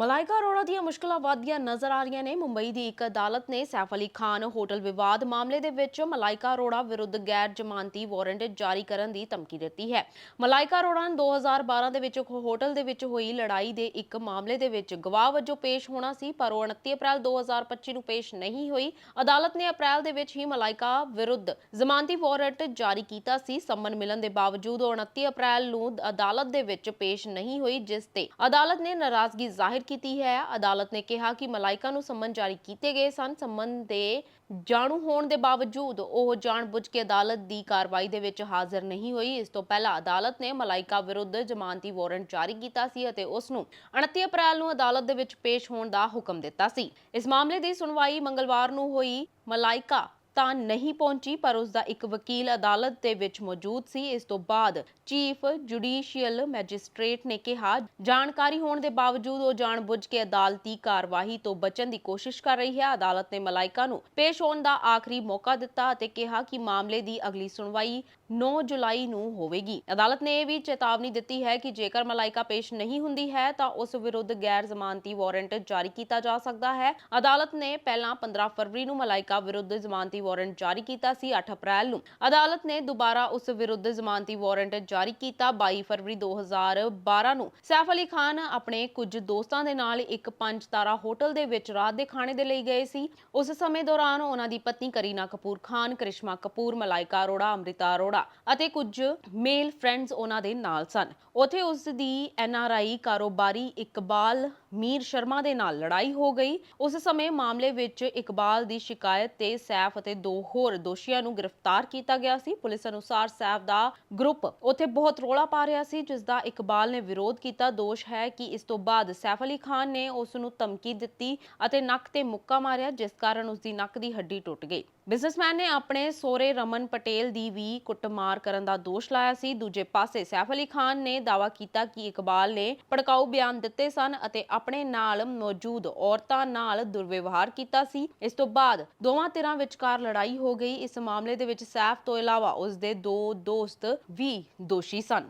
ਮਲਾਇਕਾ ਅਰੋੜਾ ਦੀਆਂ ਮੁਸ਼ਕਲਾਂ ਵਧਦੀਆਂ ਨਜ਼ਰ ਆ ਰਹੀਆਂ ਨੇ। ਮੁੰਬਈ ਦੀ ਇੱਕ ਅਦਾਲਤ ਨੇ ਸੈਫ ਅਲੀ ਖਾਨ ਹੋਟਲ ਵਿਵਾਦ ਮਾਮਲੇ ਦੇ ਵਿੱਚ ਮਲਾਈਕਾ ਅਰੋੜਾ ਵਿਰੁੱਧ ਗੈਰ ਜ਼ਮਾਨਤੀ ਵਾਰੰਟ ਜਾਰੀ ਕਰਨ ਦੀ ਧਮਕੀ ਦਿੱਤੀ ਹੈ। ਮਲਾਈਕਾ ਅਰੋੜਾ ਨੇ 2012 ਦੇ ਵਿੱਚ ਇੱਕ ਹੋਟਲ ਦੇ ਵਿੱਚ ਹੋਈ ਲੜਾਈ ਦੇ ਇੱਕ ਮਾਮਲੇ ਦੇ ਵਿੱਚ ਗਵਾਹ ਵਜੋਂ ਪੇਸ਼ ਹੋਣਾ ਸੀ, ਪਰ ਉਹ 29 ਅਪ੍ਰੈਲ 2025 ਨੂੰ ਪੇਸ਼ ਨਹੀਂ ਹੋਈ। ਅਦਾਲਤ ਨੇ ਅਪ੍ਰੈਲ ਦੇ ਵਿੱਚ ਹੀ ਮਲਾਇਕਾ ਵਿਰੁੱਧ ਜ਼ਮਾਨਤੀ ਵਾਰੰਟ ਜਾਰੀ ਕੀਤਾ ਸੀ। ਸੰਮਨ ਮਿਲਣ ਦੇ ਬਾਵਜੂਦ ਉਹ 29 ਅਪ੍ਰੈਲ ਨੂੰ ਅਦਾਲਤ ਦੇ ਵਿੱਚ ਪੇਸ਼ ਨਹੀਂ ਹੋਈ, ਜਿਸ ਤੇ ਅਦਾਲਤ ਨੇ ਨਾਰਾਜ਼ਗੀ ਜ਼ਾਹਿਰ ਕੀਤੀ ਹੈ। ਅਦਾਲਤ ਨੇ ਕਿਹਾ ਕਿ ਮਲਾਈਕਾ ਨੂੰ ਸੰਮਨ ਜਾਰੀ ਕੀਤੇ ਗਏ ਸਨ। ਸੰਮਨ ਦੇ ਜਾਣੂ ਹੋਣ ਦੇ ਬਾਵਜੂਦ ਉਹ ਜਾਣਬੁੱਝ ਕੇ ਅਦਾਲਤ ਦੀ ਕਾਰਵਾਈ ਦੇ ਵਿੱਚ ਹਾਜ਼ਰ ਨਹੀਂ ਹੋਈ। ਇਸ ਤੋਂ ਪਹਿਲਾਂ ਅਦਾਲਤ ਨੇ ਮਲਾਈਕਾ ਵਿਰੁੱਧ ਜ਼ਮਾਨਤੀ ਵਾਰੰਟ ਜਾਰੀ ਕੀਤਾ ਸੀ ਅਤੇ ਉਸ ਨੂੰ 29 ਅਪ੍ਰੈਲ ਨੂੰ ਅਦਾਲਤ ਦੇ ਵਿੱਚ ਪੇਸ਼ ਹੋਣ ਦਾ ਹੁਕਮ ਦਿੱਤਾ ਸੀ। ਇਸ ਮਾਮਲੇ ਦੀ ਸੁਣਵਾਈ ਮੰਗਲਵਾਰ ਨੂੰ ਹੋਈ। ਮਲਾਈਕਾ ਤਾਂ ਨਹੀਂ ਪਹੁੰਚੀ, ਪਰ ਉਸ ਦਾ ਇੱਕ ਵਕੀਲ ਅਦਾਲਤ ਦੇ ਵਿੱਚ ਮੌਜੂਦ ਸੀ। ਇਸ ਤੋਂ ਬਾਅਦ ਚੀਫ ਜੁਡੀਸ਼ੀਅਲ ਮੈਜਿਸਟ੍ਰੇਟ ਨੇ ਕਿਹਾ, ਜਾਣਕਾਰੀ ਹੋਣ ਦੇ ਬਾਵਜੂਦ ਉਹ ਜਾਣਬੁੱਝ ਕੇ ਅਦਾਲਤੀ ਕਾਰਵਾਈ ਤੋਂ ਬਚਣ ਦੀ ਕੋਸ਼ਿਸ਼ ਕਰ ਰਹੀ ਹੈ। ਅਦਾਲਤ ਨੇ ਮਲਾਈਕਾ ਨੂੰ ਪੇਸ਼ ਹੋਣ ਦਾ ਆਖਰੀ ਮੌਕਾ ਦਿੱਤਾ ਅਤੇ ਕਿਹਾ ਕਿ ਮਾਮਲੇ ਦੀ ਅਗਲੀ ਸੁਣਵਾਈ 9 ਜੁਲਾਈ ਨੂੰ ਹੋਵੇਗੀ। ਅਦਾਲਤ ਨੇ ਇਹ ਵੀ ਚੇਤਾਵਨੀ ਦਿੱਤੀ ਹੈ ਕਿ ਜੇਕਰ ਮਲਾਈਕਾ ਪੇਸ਼ ਨਹੀਂ ਹੁੰਦੀ ਹੈ, ਤਾਂ ਉਸ ਵਿਰੁੱਧ ਗੈਰ ਜ਼ਮਾਨਤੀ ਵਾਰੰਟ ਜਾਰੀ ਕੀਤਾ ਜਾ ਸਕਦਾ ਹੈ। ਅਦਾਲਤ ਨੇ ਪਹਿਲਾਂ 15 ਫਰਵਰੀ ਨੂੰ ਮਲਾਈਕਾ ਵਿਰੁੱਧ ਜ਼ਮਾਨਤੀ ਵਾਰੰਟ ਜਾਰੀ ਕੀਤਾ ਸੀ 8 ਅਪ੍ਰੈਲ ਨੂੰ। ਅਦਾਲਤ ਨੇ ਦੁਬਾਰਾ ਉਸ ਵਿਰੁੱਧ ਜ਼ਮਾਨਤੀ ਵਾਰੰਟ ਜਾਰੀ ਕੀਤਾ 22 ਫਰਵਰੀ 2012 ਨੂੰ। ਸੈਫ ਅਲੀ ਖਾਨ ਆਪਣੇ ਕੁਝ ਦੋਸਤਾਂ ਦੇ ਨਾਲ ਇੱਕ ਪੰਜ ਤਾਰਾ ਹੋਟਲ ਦੇ ਵਿੱਚ ਰਾਤ ਦੇ ਖਾਣੇ ਦੇ ਲਈ ਗਏ ਸੀ। ਉਸ ਸਮੇਂ ਦੌਰਾਨ ਉਹਨਾਂ ਦੀ ਪਤਨੀ ਕਰੀਨਾ ਕਪੂਰ ਖਾਨ, ਕ੍ਰਿਸ਼ਮਾ ਕਪੂਰ ਮਲਾਈਕਾ ਅਰੋੜਾ, ਅੰਮ੍ਰਿਤਾ ਅਰੋੜਾ ਅਤੇ ਕੁਝ ਮੇਲ ਫਰੈਂਡਸ ਉਹਨਾਂ ਦੇ ਨਾਲ ਸਨ। ਉਥੇ ਉਸ ਦੀ ਐਨ ਆਰ ਆਈ ਕਾਰੋਬਾਰੀ ਇਕਬਾਲ ਮੀਰ ਸ਼ਰਮਾ ਦੇ ਨਾਲ ਲੜਾਈ ਹੋ ਗਈ। ਉਸ ਸਮੇਂ ਮਾਮਲੇ ਵਿੱਚ ਇਕਬਾਲ ਦੀ ਸ਼ਿਕਾਇਤ ਤੇ ਸੈਫ ਅਤੇ ਦੋ ਹੋਰ ਦੋਸ਼ੀਆਂ ਨੂੰ ਗ੍ਰਿਫਤਾਰ ਕੀਤਾ ਗਿਆ ਸੀ। ਪੁਲਿਸ ਅਨੁਸਾਰ ਸੈਫ ਦਾ ਗਰੁੱਪ ਉਥੇ ਬਹੁਤ ਰੋਲਾ ਪਾ ਰਿਹਾ ਸੀ ਜਿਸ ਦਾ ਇਕਬਾਲ ਨੇ ਵਿਰੋਧ ਕੀਤਾ। ਦੋਸ਼ ਹੈ ਕਿ ਇਸ ਤੋਂ ਬਾਅਦ ਸੈਫ ਅਲੀ ਖਾਨ ਨੇ ਉਸ ਨੂੰ ਧਮਕੀ ਦਿੱਤੀ ਅਤੇ ਨੱਕ ਤੇ ਮੁੱਕਾ ਮਾਰਿਆ, ਜਿਸ ਕਾਰਨ ਉਸ ਦੀ ਨੱਕ ਦੀ ਹੱਡੀ ਟੁੱਟ ਗਈ। ਬਿਜ਼ਨਸਮੈਨ ਨੇ ਆਪਣੇ ਸੋਰੇ ਰਮਨ ਪਟੇਲ ਦੀ ਵੀ ਕੁੱਟਮਾਰ ਕਰਨ ਦਾ ਦੋਸ਼ ਲਾਇਆ ਸੀ। ਦੂਜੇ ਪਾਸੇ ਸੈਫ ਅਲੀ ਖਾਨ ਨੇ ਦਾਅਵਾ ਕੀਤਾ ਕਿ ਇਕਬਾਲ ਨੇ ਭੜਕਾਊ ਬਿਆਨ ਦਿੱਤੇ ਸਨ ਅਤੇ ਆਪਣੇ ਨਾਲ ਮੌਜੂਦ ਔਰਤਾਂ ਨਾਲ ਦੁਰਵਿਵਹਾਰ ਕੀਤਾ ਸੀ। ਇਸ ਤੋਂ ਬਾਅਦ ਦੋਵਾਂ ਧਿਰਾਂ ਵਿਚਕਾਰ ਲੜਾਈ ਹੋ ਗਈ। ਇਸ ਮਾਮਲੇ ਦੇ ਵਿੱਚ ਸੈਫ ਤੋਂ ਇਲਾਵਾ ਉਸ ਦੇ ਦੋ ਦੋਸਤ ਵੀ ਦੋਸ਼ੀ ਸਨ।